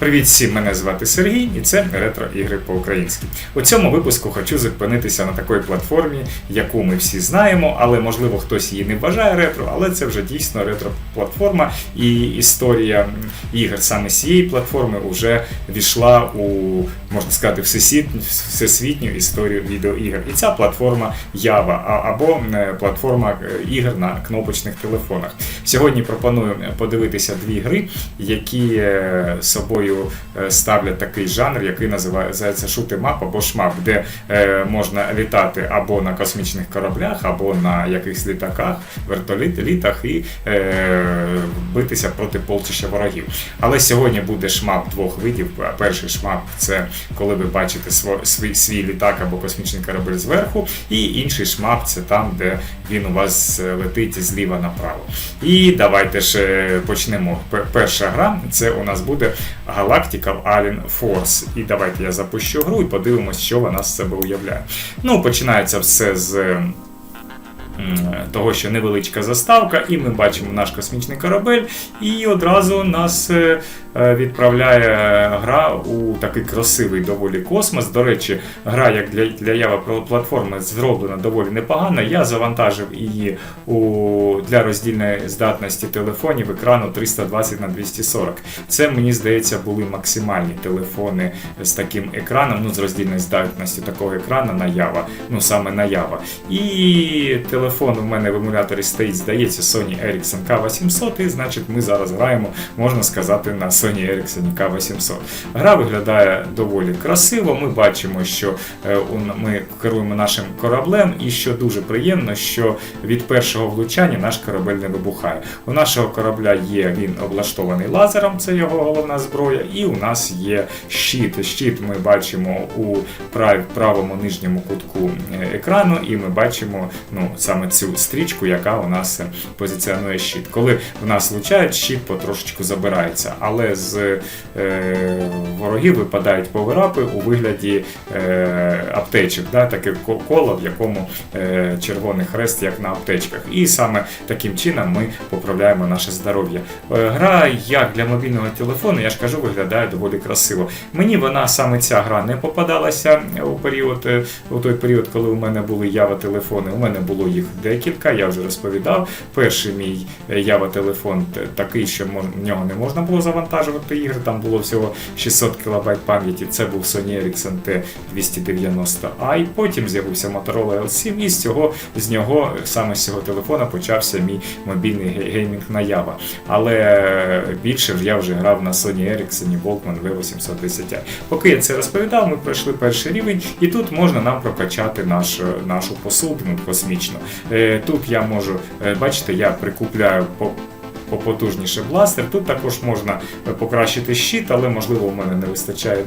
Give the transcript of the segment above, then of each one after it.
Привіт всім, мене звати Сергій, і це ретро ігри по-українськи. У цьому випуску хочу зупинитися на такій платформі, яку ми всі знаємо, але можливо хтось її не вважає ретро, але це вже дійсно ретро-платформа, і історія ігор саме з цієї платформи вже війшла у можна сказати всесвіт- всесвітню історію відеоігр. І ця платформа Java, або е, платформа е, ігор на кнопочних телефонах. Сьогодні пропоную подивитися дві гри, які е, собою е, ставлять такий жанр, який називається шутемап або шмап, де е, можна літати або на космічних кораблях, або на якихось літаках, вертолітах і е, битися проти полчища ворогів. Але сьогодні буде шмап двох видів. Перший шмап це коли ви бачите свій, свій літак або космічний корабель зверху, і інший шмап це там, де він у вас летить зліва направо. І давайте ж почнемо. Перша гра це у нас буде Galactical Alien Force. І давайте я запущу гру і подивимось, що вона з себе уявляє. Ну, починається все з. Того, що невеличка заставка, і ми бачимо наш космічний корабель, і одразу нас е, е, відправляє гра у такий красивий доволі космос. До речі, гра як для, для про- платформи зроблена доволі непогано. Я завантажив її у, для роздільної здатності телефонів екрану 320 на 240. Це мені здається були максимальні телефони з таким екраном, ну з роздільною здатністю такого екрану на Java, ну саме на Java. І телефон у мене в емуляторі стоїть, здається, Sony Ericsson K800, і значить ми зараз граємо, можна сказати, на Sony Ericsson K800. Гра виглядає доволі красиво. Ми бачимо, що е, ми керуємо нашим кораблем, і що дуже приємно, що від першого влучання наш корабель не вибухає. У нашого корабля є він облаштований лазером, це його головна зброя, і у нас є щит. Щит ми бачимо у правому нижньому кутку е, екрану, і ми бачимо ну, саме цю стрічку, яка у нас е, позиціонує щит. Коли в нас влучають, щит потрошечку забирається, але з е, ворогів випадають поверапи у вигляді е, аптечок, да, таке коло, в якому е, червоний хрест, як на аптечках. І саме таким чином ми поправляємо наше здоров'я. Е, гра як для мобільного телефону, я ж кажу, виглядає доволі красиво. Мені вона саме ця гра не попадалася у період, е, у той період, коли у мене були Java телефони. У мене було їх декілька, я вже розповідав. Перший мій е, Java телефон такий, що мож- нього не можна було завантажувати ігри. Там було всього 600 кБ пам'яті. Це був Sony Ericsson T290i. Потім з'явився Motorola L7, і з цього з нього саме з цього телефона почався мій мобільний ге- геймінг на Java. Але е, більше ж я вже грав на Sony Ericsson Walkman V810i. Поки я це розповідав, ми пройшли перший рівень, і тут можна нам прокачати нашу, нашу посудину космічну. Е, Тут я можу, е, бачите, я прикупляю по. Попотужніше бластер. Тут також можна е, покращити щит, але можливо у мене не вистачає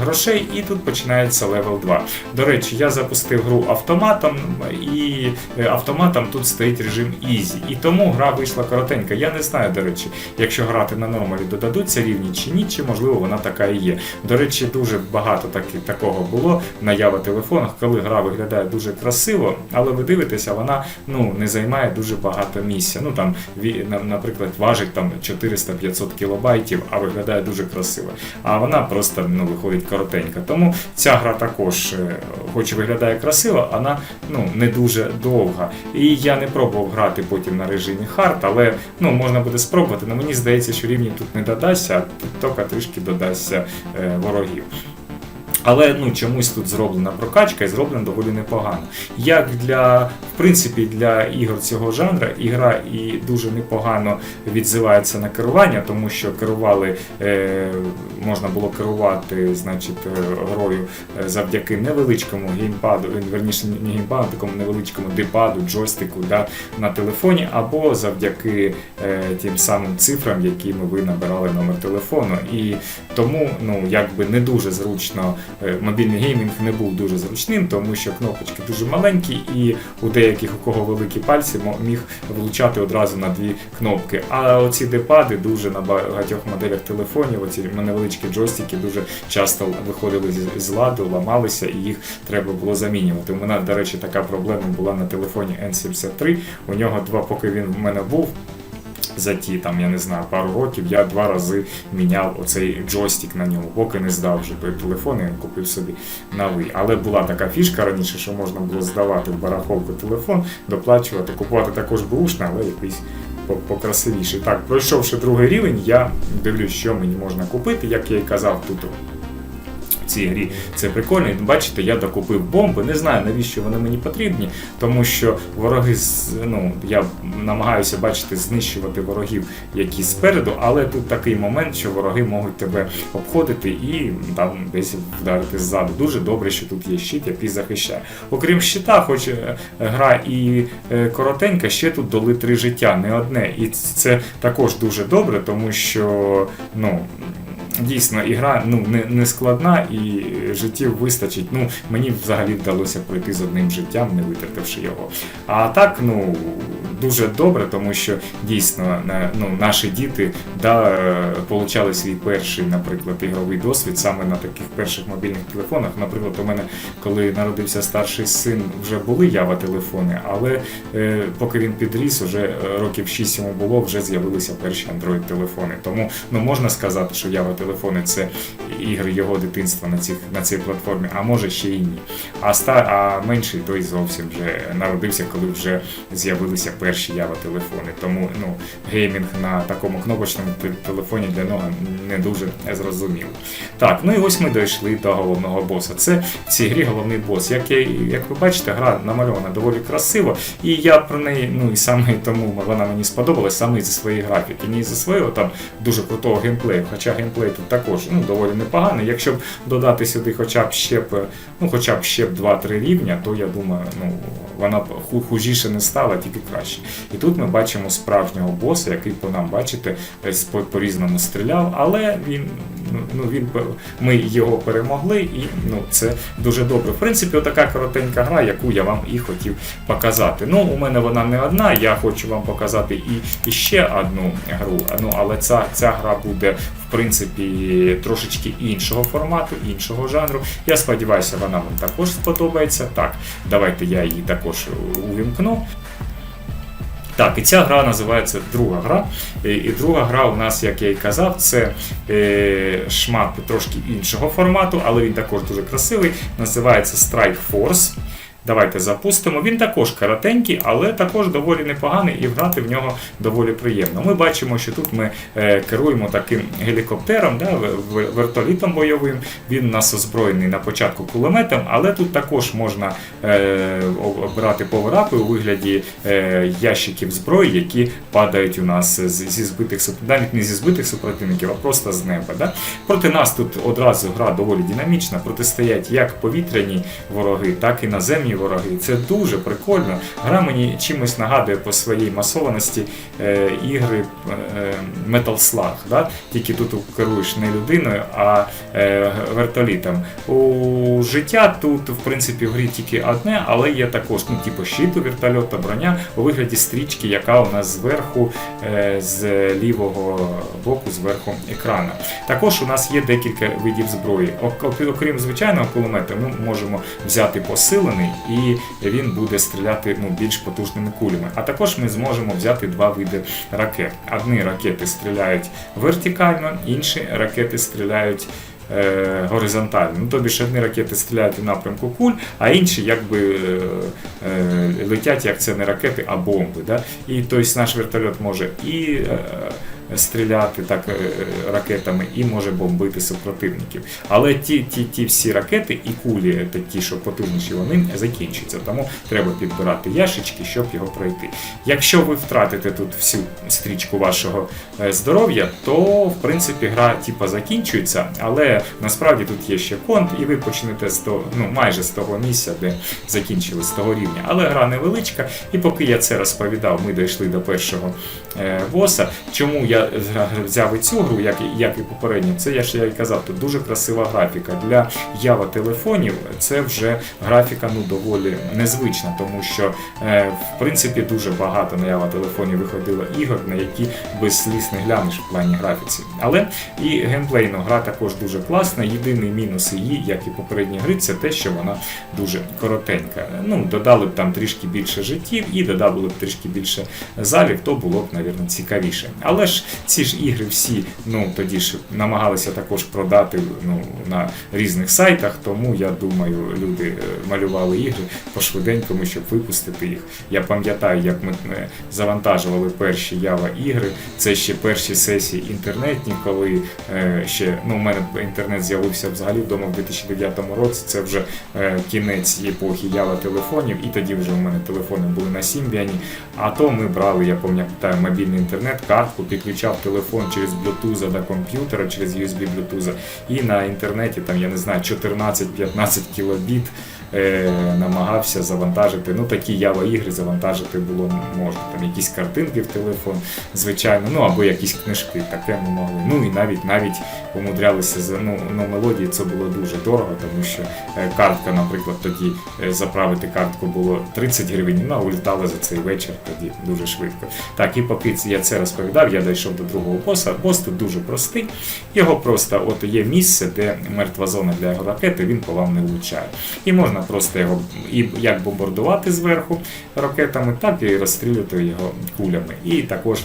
грошей, і тут починається левел 2. До речі, я запустив гру автоматом, і е, автоматом тут стоїть режим Easy. І тому гра вийшла коротенька. Я не знаю, до речі, якщо грати на нормалі, додадуться рівні чи ні, чи можливо вона така і є. До речі, дуже багато таки, такого було на Java телефонах, коли гра виглядає дуже красиво, але ви дивитеся, вона ну, не займає дуже багато місця. Ну там, ві- на- наприклад, важить там 400-500 кілобайтів, а виглядає дуже красиво. А вона просто ну, виходить коротенька. Тому ця гра також, е, хоч і виглядає красиво, вона ну, не дуже довга. І я не пробував грати потім на режимі хард, але ну, можна буде спробувати. Але мені здається, що рівні тут не додасться, а тільки трішки додасться е, ворогів. Але ну чомусь тут зроблена прокачка і зроблена доволі непогано. Як для, в принципі, для ігор цього жанру, ігра і дуже непогано відзивається на керування, тому що керували, е, можна було керувати, значить, е, грою е, завдяки невеличкому геймпаду, він, верніше не геймпаду, такому невеличкому дипаду, джойстику да, на телефоні, або завдяки е, тим самим цифрам, якими ви набирали номер телефону. І тому ну, якби не дуже зручно е, мобільний геймінг не був дуже зручним, тому що кнопочки дуже маленькі, і у деяких, у кого великі пальці, міг влучати одразу на дві кнопки. А оці депади дуже на багатьох моделях телефонів, оці невеличкі джойстики дуже часто виходили з ладу, ламалися, і їх треба було замінювати. У мене, до речі, така проблема була на телефоні N73. У нього два, поки він в мене був. За ті там, я не знаю, пару років я два рази міняв оцей джойстик на ньому, поки не здав вже той телефон і купив собі новий. Але була така фішка раніше, що можна було здавати в барахолку телефон, доплачувати, купувати також бушний, але якийсь по- покрасивіший. Так, пройшовши другий рівень, я дивлюсь, що мені можна купити, як я і казав тут. Цій грі це прикольно. І бачите, я докупив бомби. Не знаю навіщо вони мені потрібні, тому що вороги ну я намагаюся бачити знищувати ворогів, які спереду, але тут такий момент, що вороги можуть тебе обходити і там десь вдарити ззаду. Дуже добре, що тут є щит, який захищає. Окрім щита, хоч е, гра і е, коротенька, ще тут доли три життя, не одне. І це також дуже добре, тому що ну. Дійсно, ігра ну не, не складна і життів вистачить. Ну мені взагалі вдалося пройти з одним життям, не витративши його. А так, ну дуже добре, тому що дійсно ну, наші діти да, е, получали свій перший, наприклад, ігровий досвід саме на таких перших мобільних телефонах. Наприклад, у мене, коли народився старший син, вже були ява телефони, але е, поки він підріс, уже е, років 6 йому було, вже з'явилися перші Android телефони. Тому ну можна сказати, що ява телефони це ігри його дитинства на цих на цій платформі, а може ще і ні. А ста а менший той зовсім вже народився, коли вже з'явилися перші ява телефони. Тому ну геймінг на такому кнопочному телефоні для нього не дуже зрозуміло. Так, ну і ось ми дійшли до головного боса. Це в цій грі головний бос. Як, я, як ви бачите, гра намальована доволі красиво, і я про неї, ну і саме тому вона мені сподобалась саме із своєї графіки, не із свого там дуже крутого геймплею. Хоча геймплей тут також ну, доволі непоганий. Якщо б додати сюди хоча б ще б, ну хоча б ще б 2-3 рівня, то я думаю, ну вона б ху- хужіше не стала, тільки краще. І тут ми бачимо справжнього боса, який по нам, бачите, десь по- по-різному стріляв, але він, ну, ну, він ми його перемогли, і ну, це дуже добре. В принципі, отака коротенька гра, яку я вам і хотів показати. Ну, у мене вона не одна, я хочу вам показати і ще одну гру. Ну, але ця, ця гра буде в принципі трошечки іншого формату, іншого жанру. Я сподіваюся, вона вам також сподобається. Так, давайте я її також увімкну. Так, і ця гра називається друга гра. І, друга гра у нас, як я і казав, це е, шмат трошки іншого формату, але він також дуже красивий. Називається Strike Force. Давайте запустимо. Він також коротенький, але також доволі непоганий і грати в нього доволі приємно. Ми бачимо, що тут ми е, керуємо таким гелікоптером, да, вертолітом бойовим. Він у нас озброєний на початку кулеметом, але тут також можна е, обрати поверапи у вигляді е, ящиків зброї, які падають у нас зі збитих навіть не зі збитих супротивників, а просто з неба. Да? Проти нас тут одразу гра доволі динамічна, протистоять як повітряні вороги, так і наземні вороги. Це дуже прикольно. Гра мені чимось нагадує по своїй масованості е, ігри е, Metal Slug. Да? Тільки тут керуєш не людиною, а е, вертолітом. У життя тут, в принципі, в грі тільки одне, але є також ну, типу щиту вертольота, броня у вигляді стрічки, яка у нас зверху, е, з лівого боку, зверху екрана. Також у нас є декілька видів зброї. Ок- ок- Окрім звичайного кулемета, ми можемо взяти посилений, і він буде стріляти ну, більш потужними кулями. А також ми зможемо взяти два види ракет. Одні ракети стріляють вертикально, інші ракети стріляють. е, Горизонтально. Ну, тобі ж одні ракети стріляють у напрямку куль, а інші якби е, е, летять, як це не ракети, а бомби. Да? І тобто наш вертольот може і стріляти так е, ракетами, і може бомбити супротивників. Але ті, ті, ті всі ракети і кулі, та ті, що потужніші, вони закінчаться. Тому треба підбирати яшечки, щоб його пройти. Якщо ви втратите тут всю стрічку вашого е, здоров'я, то в принципі гра типа закінчується, але насправді тут є ще конт, і ви почнете з того, ну майже з того місця, де закінчили з того рівня. Але гра невеличка, і поки я це розповідав, ми дійшли до першого е, боса. Чому я я взяв і цю гру, як і, як і попередню, це я ж я і казав, тут дуже красива графіка. Для Java телефонів це вже графіка ну доволі незвична, тому що е, в принципі дуже багато на Java телефоні виходило ігор, на які без сліз не глянеш в плані графіці. Але і геймплейно гра також дуже класна. Єдиний мінус її, як і попередні гри, це те, що вона дуже коротенька. Ну, додали б там трішки більше життів і додали б трішки більше залів, то було б, навірно, цікавіше. Але ж ці ж ігри всі ну тоді ж намагалися також продати ну, на різних сайтах, тому я думаю, люди е, малювали ігри по-швиденькому, щоб випустити їх. Я пам'ятаю, як ми е, завантажували перші Java ігри. Це ще перші сесії інтернетні, коли е, ще ну, у мене інтернет з'явився взагалі вдома в 2009 році. Це вже е, кінець епохи Java телефонів, і тоді вже у мене телефони були на Symbian. А то ми брали, я пам'ятаю, мобільний інтернет, картку, підключав телефон через Bluetooth до комп'ютера, через USB Bluetooth, і на інтернеті там, я не знаю, 14-15 кілобіт намагався завантажити. Ну, такі Java ігри завантажити було можна. Там якісь картинки в телефон, звичайно, ну або якісь книжки, таке ми могли. Ну і навіть навіть умудрялися за ну, ну мелодії це було дуже дорого, тому що е, картка, наприклад, тоді е, заправити картку було 30 гривень, ну а улітала за цей вечір тоді дуже швидко. Так, і поки я це розповідав, я дійшов до другого боса. Бос тут дуже простий. Його просто от є місце, де мертва зона для його ракети, він по вам не влучає. І можна просто його і як бомбардувати зверху ракетами, так і розстрілювати його кулями. І також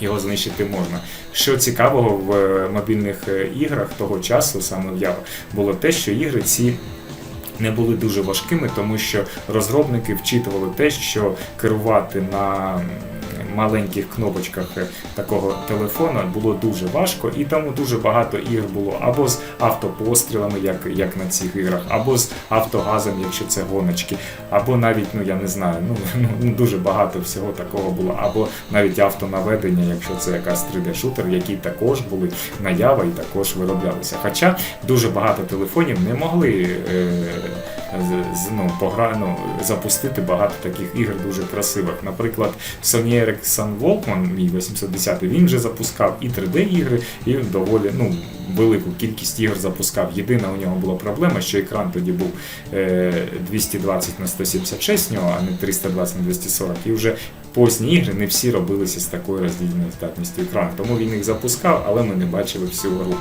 його знищити можна. Що цікавого в е, мобільних е, іграх того часу, саме в Java, було те, що ігри ці. Не були дуже важкими, тому що розробники вчитували те, що керувати на маленьких кнопочках е, такого телефона було дуже важко, і тому дуже багато ігр було або з автопострілами, як, як на цих іграх, або з автогазом, якщо це гоночки, або навіть, ну я не знаю, ну, ну дуже багато всього такого було, або навіть автонаведення, якщо це якась 3D-шутер, які також були наява і також вироблялися. Хоча дуже багато телефонів не могли. Е, ну, погра... ну, запустити багато таких ігор дуже красивих. Наприклад, Sony Ericsson Walkman, мій 810, він вже запускав і 3D-ігри, і доволі ну, велику кількість ігор запускав. Єдина у нього була проблема, що екран тоді був е, 220 на 176 в нього, а не 320 на 240. І вже Позні ігри не всі робилися з такою роздільною здатністю екрану, тому він їх запускав, але ми не бачили всю гру.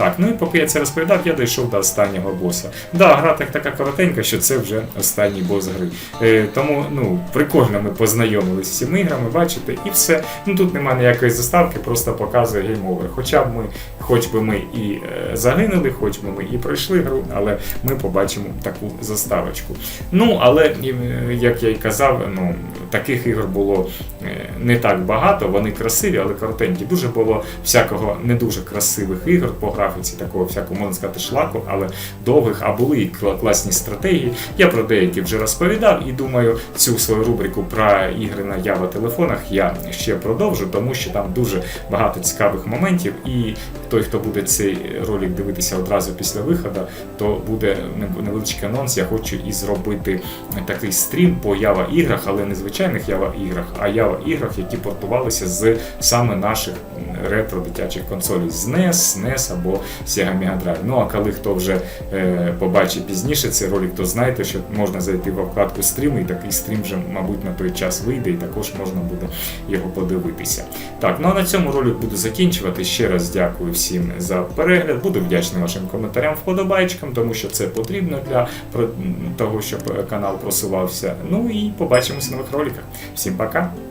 Так, ну і поки я це розповідав, я дійшов до останнього боса. Да, гра так така коротенька, що це вже останній бос гри. Е, тому ну, прикольно ми познайомилися з цими іграми, бачите, і все. Ну тут немає ніякої заставки, просто показує гейм-овер. Хоча б ми, хоч би ми і е, загинули, хоч би ми і пройшли гру, але ми побачимо таку заставочку. Ну, але е, як я й казав, ну таких ігор було е, не так багато, вони красиві, але коротенькі. Дуже було всякого не дуже красивих ігор по графіці, такого всякого, можна сказати, шлаку, але довгих, а були і класні стратегії. Я про деякі вже розповідав і думаю, цю свою рубрику про ігри на Java телефонах я ще продовжу, тому що там дуже багато цікавих моментів. І той, хто буде цей ролик дивитися одразу після виходу, то буде невеличкий анонс. Я хочу і зробити такий стрім по Java іграх, але не звичайних Java іграх, а Java іграх, які портувалися з саме наших ретро дитячих консолей з NES, SNES або Sega Mega Drive. Ну а коли хто вже е, побачить пізніше цей ролик, то знайте, що можна зайти в вкладку стріми, і такий стрім вже, мабуть, на той час вийде, і також можна буде його подивитися. Так, ну а на цьому ролик буду закінчувати. Ще раз дякую всім за перегляд. Буду вдячний вашим коментарям, вподобайчикам, тому що це потрібно для того, щоб канал просувався. Ну і побачимося в нових роликах. Всім пока!